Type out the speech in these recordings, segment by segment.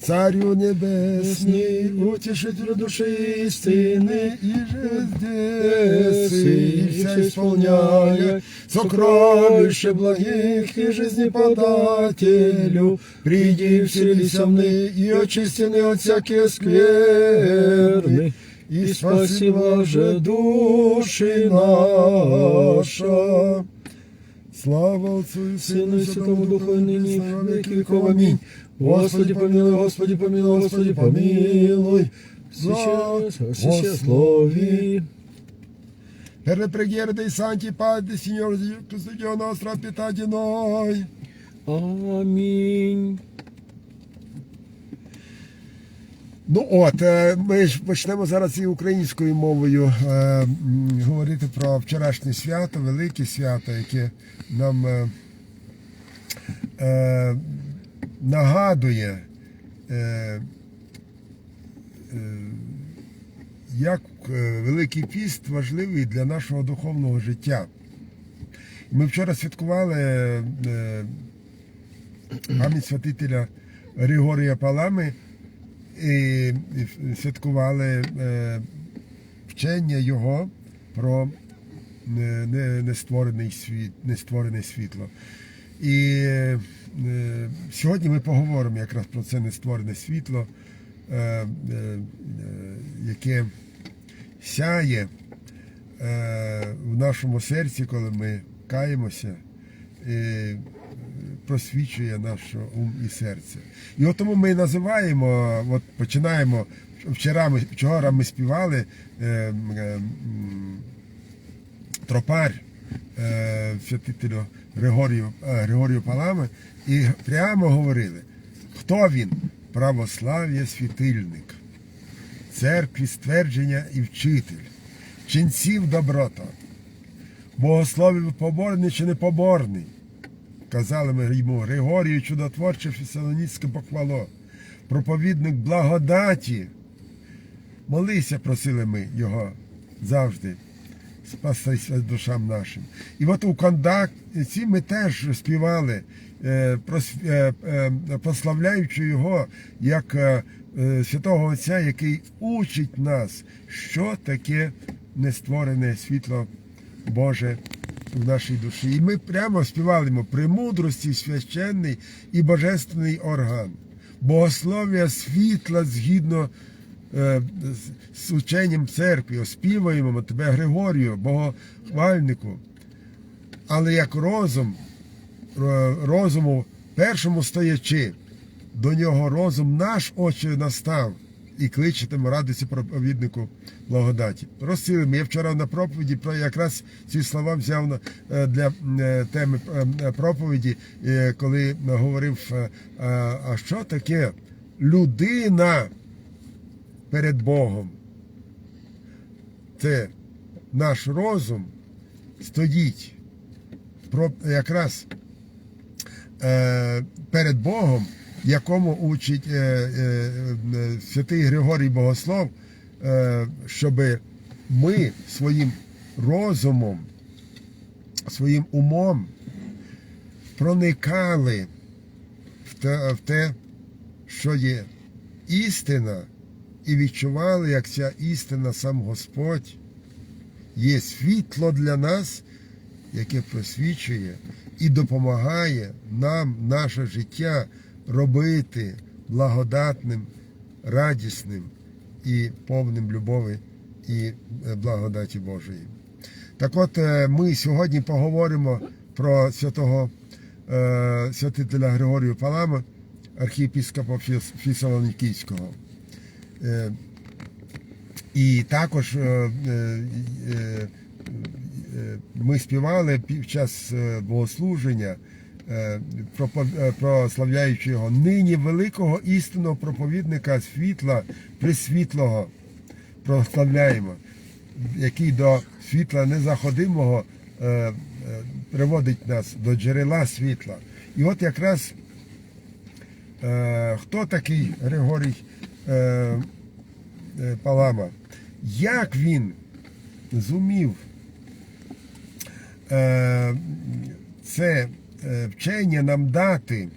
Царю небесний, утішителю душі істини, і же здеси, і вся исполняя, сокровище благих и жизнеподателю, приди вселися в ны и очисти ны от всякие скверны, и спаси блаже души наша. Слава Отцу і Сыну и Святому Духу, і нині, и во веки веков. Аминь. Господи помилуй, Господи помилуй, Господи помилуй. Священнослові. Per le preghiere dei santi padri, Signore Gesù, Dio nostro, pietà di noi. Амінь. Ну от, е, ми ж почнемо зараз і українською мовою е, говорити про вчорашнє свято, велике свято, яке нам е, е, нагадує, е, е, як е, Великий піст важливий для нашого духовного життя. Ми вчора святкували е, пам'ять святителя Григорія Палами і святкували е, вчення його про не- не- нестворений світ, нестворене світло. І е, сьогодні ми поговоримо якраз про це нестворене світло, е, яке сяє в нашому серці, коли ми каємося. Просвічує наш ум і серце. І от тому ми називаємо, от починаємо. Вчора ми, вчора ми співали е, е, тропар е, святителю Григорію, е, Григорію Палами і прямо говорили, хто він? Православ'я світильник, церкві ствердження і вчитель, ченців доброта, богословів поборний чи непоборний. Казали ми йому Григорію чудотворче фісалоніцьке похвало, проповідник благодаті. Молися, просили ми його завжди. Спасайся душам нашим. І от у кондакті ми теж співали, е, е, е, прославляючи його як святого Отця, який учить нас, що таке нестворене світло Боже в нашій душі. І ми прямо співали йому премудрості священний і божественний орган, богослов'я світла згідно е, з- ученням церкви, оспівуємо тебе Григорію, богохвальнику. Але як розум, е, розуму першому стоячи, до нього розум наш очі настав і кличетиме радості проповіднику благодаті. Розцілимо. Я вчора на проповіді про якраз ці слова взяв е, для е, теми е, проповіді, коли говорив, а- що таке людина перед Богом. Це наш розум стоїть якраз перед Богом, якому учить е, е, е, святий Григорій Богослов, щоб ми своїм розумом, своїм умом проникали в те, що є істина, і відчували, як ця істина сам Господь є світло для нас, яке просвічує і допомагає нам наше життя робити благодатним, радісним і повним любові і е, благодаті Божої. Так от е, ми сьогодні поговоримо про святого е, святителя Григорію Палама, архієпіскопа Фіс- Фісалоникійського. І також ми співали під час богослуження, прославляючи його нині великого істинного проповідника світла, присвітлого, прославляємо, який до світла незаходимого е, е, приводить нас до джерела світла. І от якраз е, хто такий Григорій е, е, Палама? Як він зумів е, це е, вчення нам дати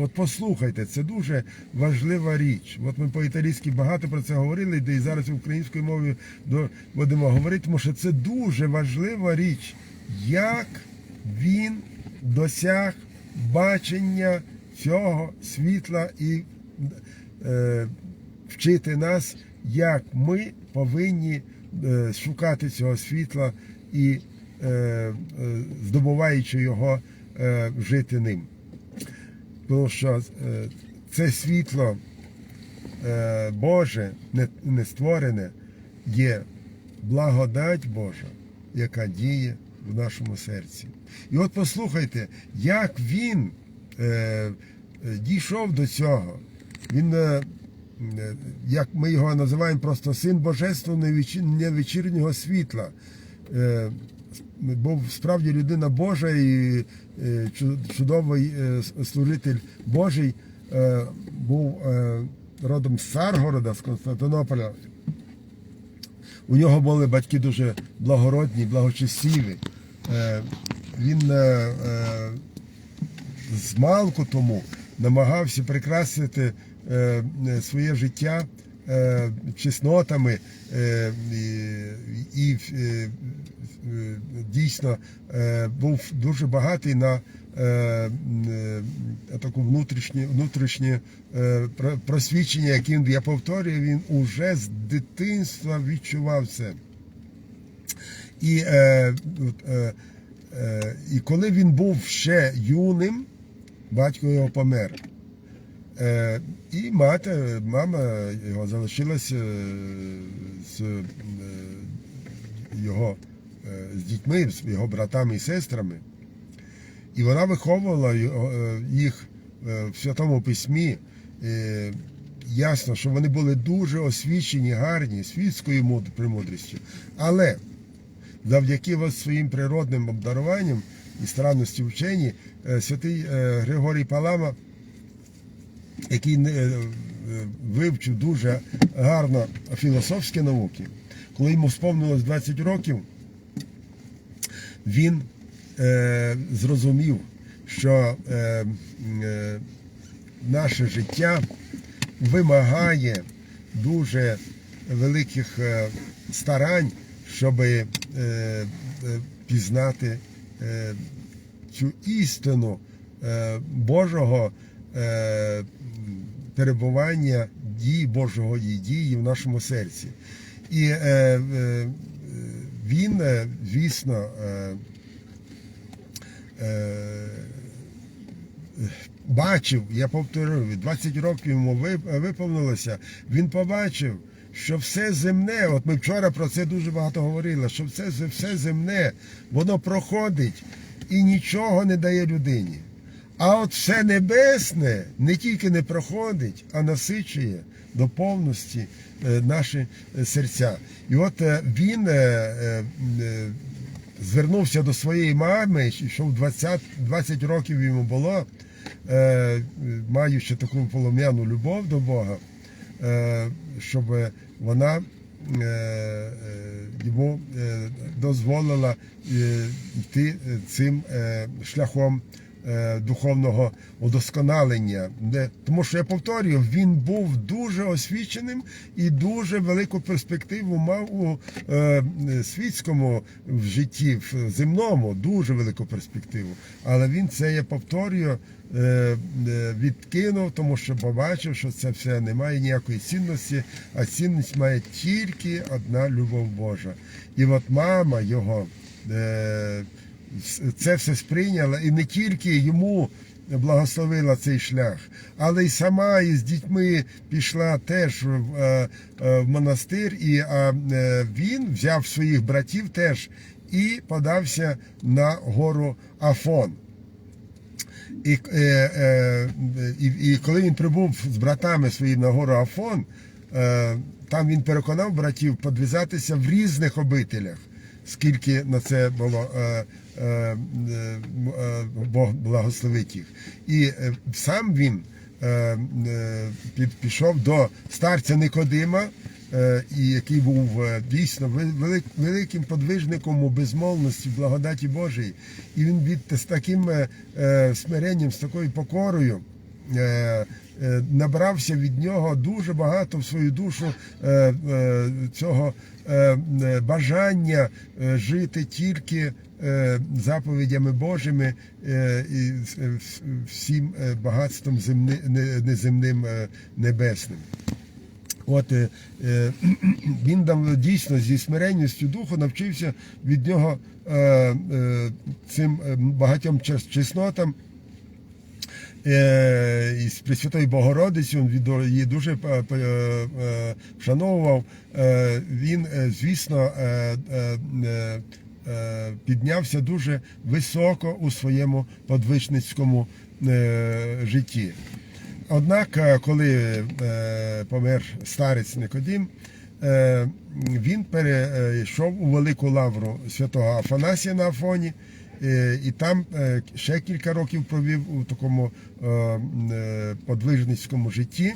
От послухайте, це дуже важлива річ. От ми по-італійськи багато про це говорили, де і зараз українською мовою до- будемо говорити, тому що це дуже важлива річ, як він досяг бачення цього світла і е, вчити нас, як ми повинні е, шукати цього світла і, е, е, здобуваючи його, жити ним. Тому що е, це світло е, Боже, не, не створене, є благодать Божа, яка діє в нашому серці. І от послухайте, як він е, е, дійшов до цього. Він, е, е, як ми його називаємо, просто син божественного невечірнього світла. Був справді людина Божа і е, чудовий е, служитель Божий, е, був родом з Саргорода, з Константинополя. У нього були батьки дуже благородні, благочестиві. Він з малку тому намагався прикрасити своє життя чеснотами е, і, е, е, дійсно е, був дуже багатий на е, е, таку внутрішнє, внутрішнє е, просвідчення, яким я повторюю, він уже з дитинства відчував це. І, е, е, е, і коли він був ще юним, батько його помер. Е, і мати, мама його залишилася е, з е, його е, з дітьми, з його братами і сестрами. І вона виховувала їх в Святому Письмі. Ясно, що вони були дуже освічені, гарні, світською муд- премудрістю. Але завдяки своїм природним обдаруванням і странності вчені, святий Григорій Палама, який е, е, вивчив дуже гарно філософські науки, коли йому сповнилось 20 років, він е, зрозумів, що е, е, наше життя вимагає дуже великих е, старань, щоб е, е, пізнати е, цю істину е, Божого е, перебування дії Божого дії в нашому серці. І е, е, він, е, звісно, е, е, бачив, я повторюю, 20 років йому виповнилося, він побачив, що все земне, от ми вчора про це дуже багато говорили, що все, все земне, воно проходить і нічого не дає людині. А от все небесне не тільки не проходить, а насичує до повності е, наші е, серця. І от е, він звернувся до своєї мами, що в 20, 20 років йому було, маючи таку полум'яну любов до Бога, щоб вона йому дозволила йти цим шляхом духовного удосконалення. Тому що я повторюю, він був дуже освіченим і дуже велику перспективу мав у е, світському в житті, в земному, дуже велику перспективу. Але він це, я повторюю, е, е, відкинув, тому що побачив, що це все не має ніякої цінності, а цінність має тільки одна любов Божа. І от мама його е, це все сприйняла, і не тільки йому благословила цей шлях, але й сама із дітьми пішла теж в, е, е, монастир, і а, е, він взяв своїх братів теж і подався на гору Афон. І, і, і коли він прибув з братами своїм на гору Афон, там він переконав братів подвізатися в різних обителях, скільки на це було Бог благословить їх. І е, сам він е, е, пішов до старця Никодима, е, який був е, дійсно вели- вели- великим подвижником у безмовності, благодаті Божої. І він від з таким е, е, смиренням, з такою покорою е, е, набрався від нього дуже багато в свою душу е, е, цього е, е, бажання е, жити тільки е, заповідями Божими е, і е, всім е, багатством земни, неземним е, небесним. От е, е, він там дійсно зі смиренністю духу навчився від нього е, е, цим е, багатьом чеснотам. Е, і з Пресвятої Богородиці він її дуже е, е, е, вшановував. Е, Він, е, звісно, е, е, е, е, піднявся дуже високо у своєму подвижницькому е, житті. Однак, е, коли е, помер старець Никодим, е, він перейшов у велику лавру святого Афанасія на Афоні, е, і там е, ще кілька років провів у такому е, е, подвижницькому житті.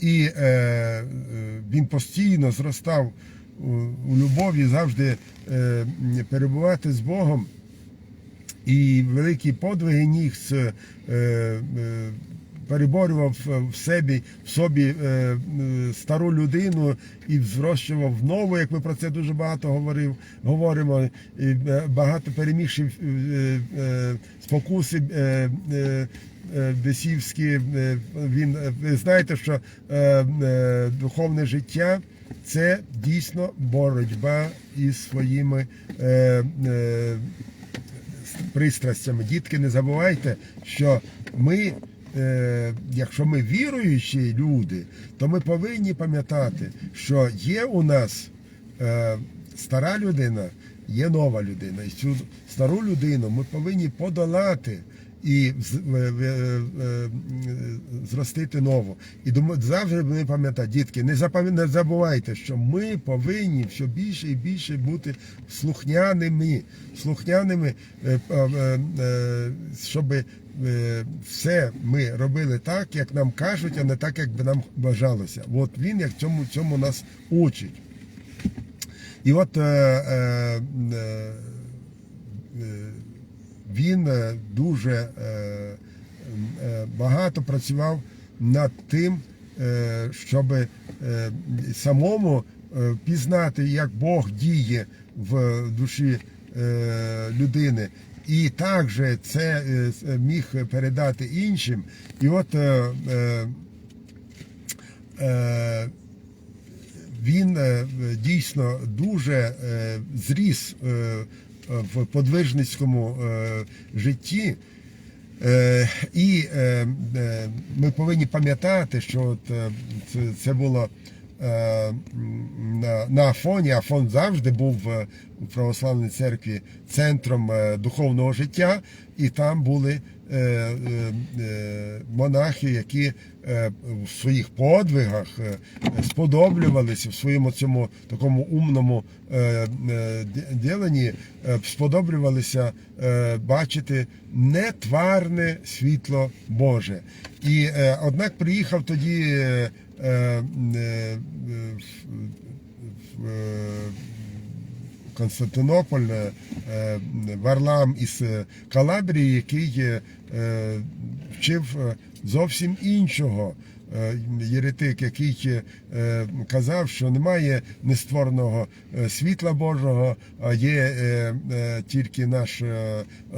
І е, е, він постійно зростав у, любові, завжди е, перебувати з Богом. І великі подвиги ніг з, е, е, переборював в собі, в собі стару людину і зрощував нову, як ми про це дуже багато говорив, говоримо. І багато перемігши спокуси бесівські. Він знаєте, що духовне життя. Це дійсно боротьба із своїми е, е, пристрастями. Дітки, не забувайте, що ми, е, якщо ми віруючі люди, то ми повинні пам'ятати, що є у нас е, стара людина, є нова людина. І цю стару людину ми повинні подолати. І е, е, е, зростити нову. І завжди ми пам'ятати, дітки, не не забувайте, що ми повинні все більше і більше бути слухняними, слухняними, щоб все ми робили так, як нам кажуть, а не так, як би нам бажалося. От він як цьому, цьому нас учить. І от він е, дуже е, е, багато працював над тим, щоб самому пізнати, як Бог діє в душі людини. І також це міг передати іншим. І от е, е, він дійсно дуже зріс в подвижницькому е, житті. Е, І е, е, ми повинні пам'ятати, що е, це, було е, на, на Афоні. Афон завжди був е, у православній церкві центром е, духовного життя, і там були е, е, е, монахи, які е, в своїх подвигах е, сподоблювалися в своєму цьому такому умному е, е, ді- діленні, е, сподоблювалися е, бачити нетварне світло Боже. І е, однак приїхав тоді е, е, е, е, Константинополь, е, е, Варлам із е, Калабрії, який е, е, вчив е, зовсім іншого. Е, Єретик, який е, казав, що немає нествореного е, світла Божого, а є тільки наш,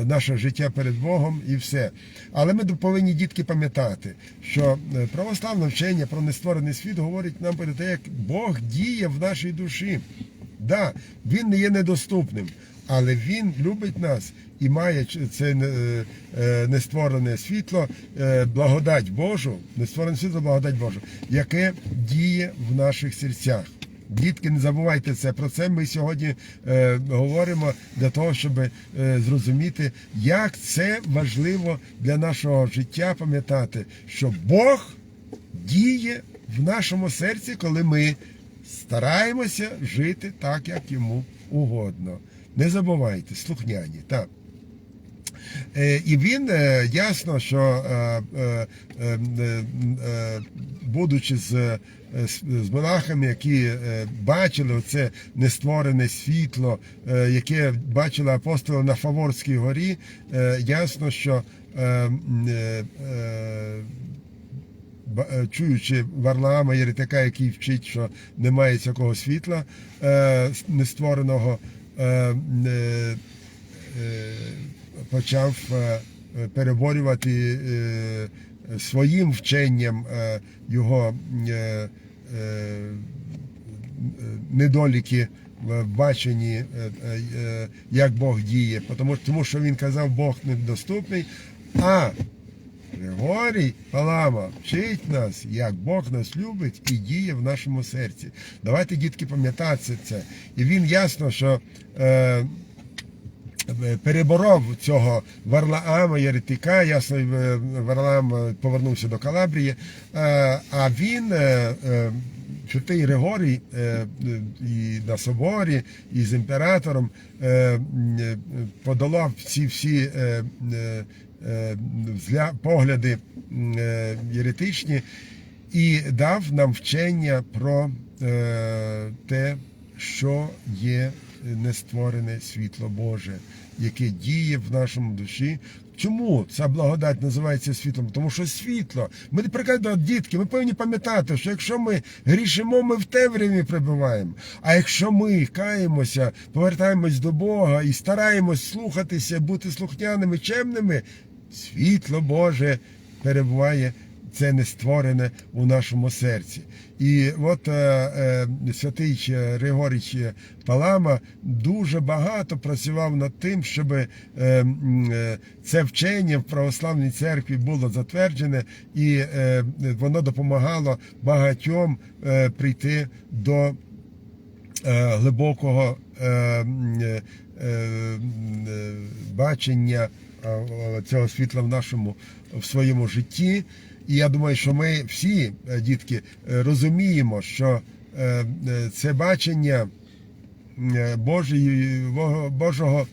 наше життя перед Богом і все. Але ми повинні дітки пам'ятати, що православне вчення про нестворений світ говорить нам про те, як Бог діє в нашій душі. Да, він не є недоступним, але він любить нас і має це е, е, нестворене світло, е, благодать Божу, нестворене світло, благодать Божу, яке діє в наших серцях. Дітки, не забувайте це. Про це ми сьогодні е, говоримо для того, щоб е, зрозуміти, як це важливо для нашого життя пам'ятати, що Бог діє в нашому серці, коли ми стараємося жити так, як йому угодно. Не забувайте, слухняні. Так. Е, І він е, ясно, що е, будучи з, з монахами, які бачили оце нестворене світло, яке бачили апостоли на Фаворській горі, ясно, що чуючи Варлаама Єретика, який вчить, що немає цього світла нествореного, почав е, переборювати е, своїм вченням е, його недоліки в баченні, як Бог діє, тому, що він казав, Бог недоступний. А Григорій Палама вчить нас, як Бог нас любить і діє в нашому серці. Давайте, дітки, пам'ятати це. І він ясно, що переборов цього Варлаама Єретика, ясно, е, Варлаам е, повернувся до Калабрії, е, а він, святий Григорій, і на соборі, і з імператором подолав ці всі погляди єретичні і дав нам вчення про те, що є нестворене світло Боже, яке діє в нашому душі. Чому ця благодать називається світлом? Тому що світло. Ми прикладно, дітки, ми повинні пам'ятати, що якщо ми грішимо, ми в темряві прибуваємо. А якщо ми каємося, повертаємось до Бога і стараємось слухатися, бути слухняними, чемними, світло Боже перебуває це не створене у нашому серці. І от е, е, святий е, Григорій Палама дуже багато працював над тим, щоб е, е, це вчення в православній церкві було затверджене, і е, воно допомагало багатьом е, прийти до е, глибокого е, е, е, бачення е, е, цього світла в нашому в своєму житті. І я думаю, що ми всі, е, дітки, е, розуміємо, що е, це бачення Божої, Божого,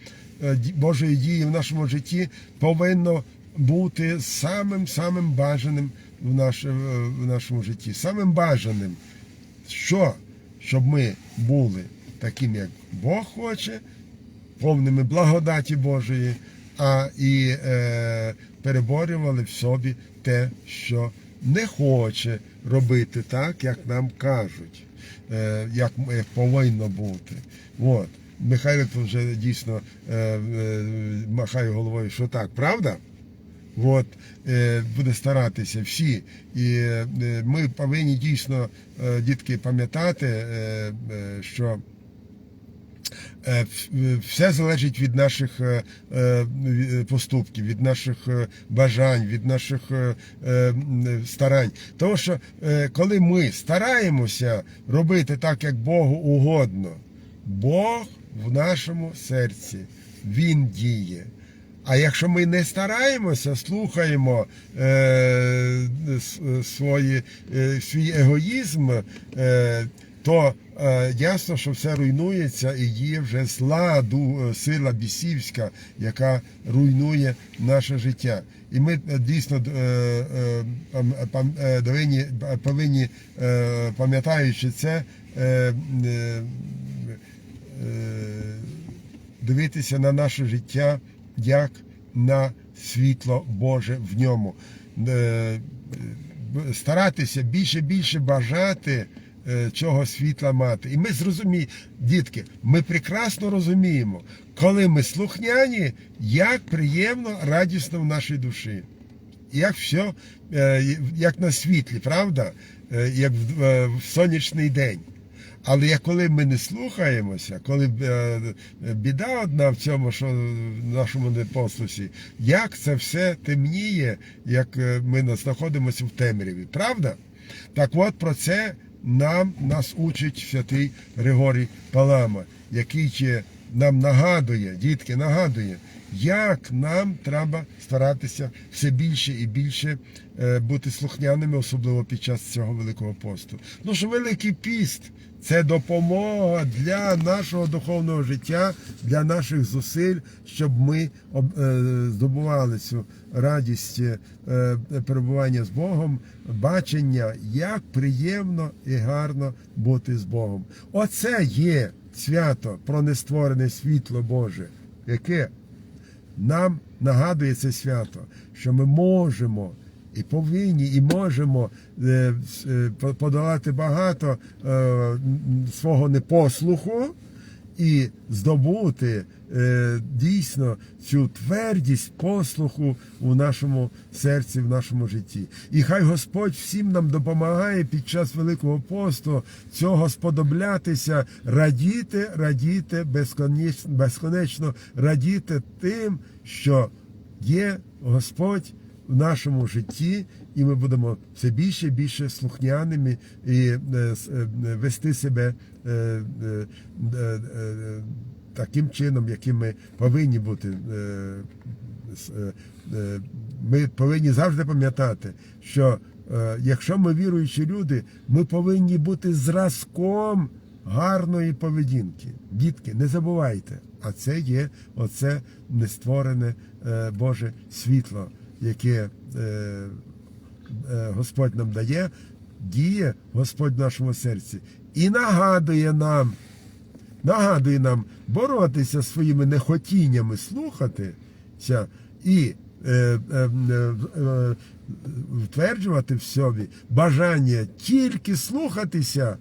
Божої дії в нашому житті повинно бути самим самим бажаним в, наш, в нашому житті. Самим бажаним, що? Щоб ми були таким, як Бог хоче, повними благодаті Божої, а і е, переборювали в собі те, що не хоче робити так, як нам кажуть, е, як, повинно бути. От. Михайло вже дійсно е, е, махає головою, що так, правда? От, е, буде старатися всі. І е, ми повинні дійсно, е, дітки, пам'ятати, е, е, що все залежить від наших е, е, поступків, від наших е, бажань, від наших е, е, старань. Тому що е, коли ми стараємося робити так, як Богу угодно, Бог в нашому серці, Він діє. А якщо ми не стараємося, слухаємо е, свої, е, свій егоїзм, е, то е, ясно, що все руйнується і є вже зла е, сила бісівська, яка руйнує наше життя. І ми е, дійсно е, е, е, повинні, повинні е, пам'ятаючи це, е, е, дивитися на наше життя як на світло Боже в ньому. Старатися більше більше бажати цього світла мати. І ми зрозуміємо, дітки, ми прекрасно розуміємо, коли ми слухняні, як приємно, радісно в нашій душі як все, е, як на світлі, правда? Е, Як в, е, в сонячний день. Але коли ми не слухаємося, коли е, біда одна в цьому, що в нашому непослусі, як це все темніє, як е, ми знаходимося в темряві, правда? Так от про це нам нас учить святий Григорій Палама, який ще нам нагадує, дітки, нагадує, як нам треба старатися все більше і більше е, бути слухняними, особливо під час цього великого посту. Ну що Великий піст це допомога для нашого духовного життя, для наших зусиль, щоб ми е, здобували цю радість е, перебування з Богом, бачення, як приємно і гарно бути з Богом. Оце є свято про нестворене світло Боже, яке нам нагадує це свято, що ми можемо і повинні, і можемо е, е, по- подолати багато е, свого непослуху і здобути е, дійсно цю твердість послуху у нашому серці, в нашому житті. І хай Господь всім нам допомагає під час Великого посту цього сподоблятися, радіти, радіти, безконечно, безконечно радіти тим, що є Господь в нашому житті, і ми будемо все більше і більше слухняними і е, е, вести себе е, таким чином, яким ми повинні бути. Ми повинні завжди пам'ятати, що якщо ми віруючі люди, ми повинні бути зразком гарної поведінки. Дітки, не забувайте, а це є оце нестворене Боже світло, яке Господь нам дає, діє Господь в нашому серці і нагадує нам, нагадує нам боротися своїми нехотіннями слухатися і е, е, е, е, втверджувати в собі бажання тільки слухатися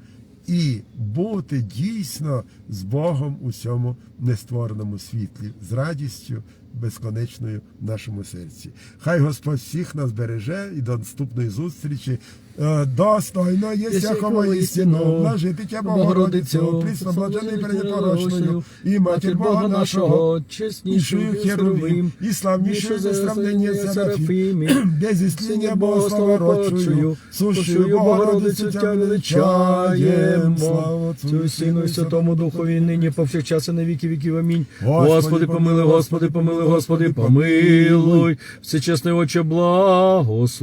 і бути дійсно з Богом у цьому нествореному світлі, з радістю безконечною в нашому серці. Хай Господь всіх нас береже і до наступної зустрічі. Е, Достойно є всякого істину, блажитиття Богородицю, присноблажений передпорочною, і матір Бога нашого, чеснішою Ішою Херовим, і славнішою за сравнення Серафім, без зісління Богослава родчою, сущою Богородицю тя величаєм. Слава Цю Сину і Святому Духові, нині повсякчас і на віки віків. Амінь. Господи, Господи, помилуй, Господи, помилуй, Господи, помилуй. Всечесний оче благослови.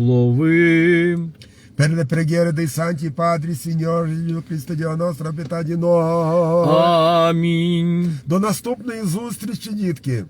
Per le preghiere dei santi padri, Signore Gesù Cristo Dio nostro, pietà di noi. Амінь. До наступної зустрічі, дітки.